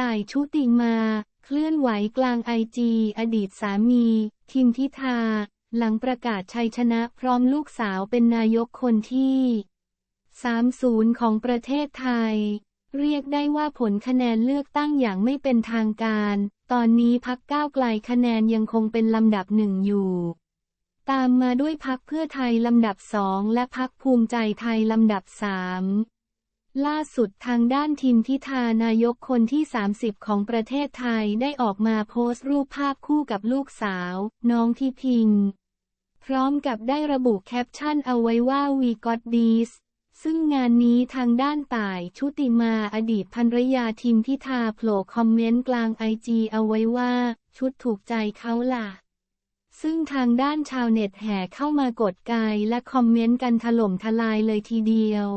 ต่ายชุติมา เคลื่อนไหวกลางไอจีอดีตสามี ทิมพิธา หลังประกาศชัยชนะพร้อมลูกสาวเป็นนายกคนที่ 30 ของประเทศไทย เรียกได้ว่าผลคะแนนเลือกตั้งอย่างไม่เป็นทางการ ตอนนี้พักก้าวไกลคะแนนยังคงเป็นลำดับหนึ่งอยู่ ตามมาด้วยพักเพื่อไทยลำดับสองและพักภูมิใจไทยลำดับสาม ล่าสุดทางด้านทีมพิธานายกคนที่ 30 ของประเทศไทยได้ออกมาโพสต์รูปภาพคู่กับลูกสาว น้องที่พิง พร้อมกับได้ระบุแคปชั่นเอาไว้ว่า We got this ซึ่งงานนี้ทางด้านต่ายชุติมาอดีตภรรยาทีมพิธาโผล่คอมเมนต์กลางไอจีเอาไว้ว่า ชุดถูกใจเขาล่ะ ซึ่งทางด้านชาวเน็ตแห่เข้ามากดไกและคอมเมนต์กันถล่มทลายเลยทีเดียว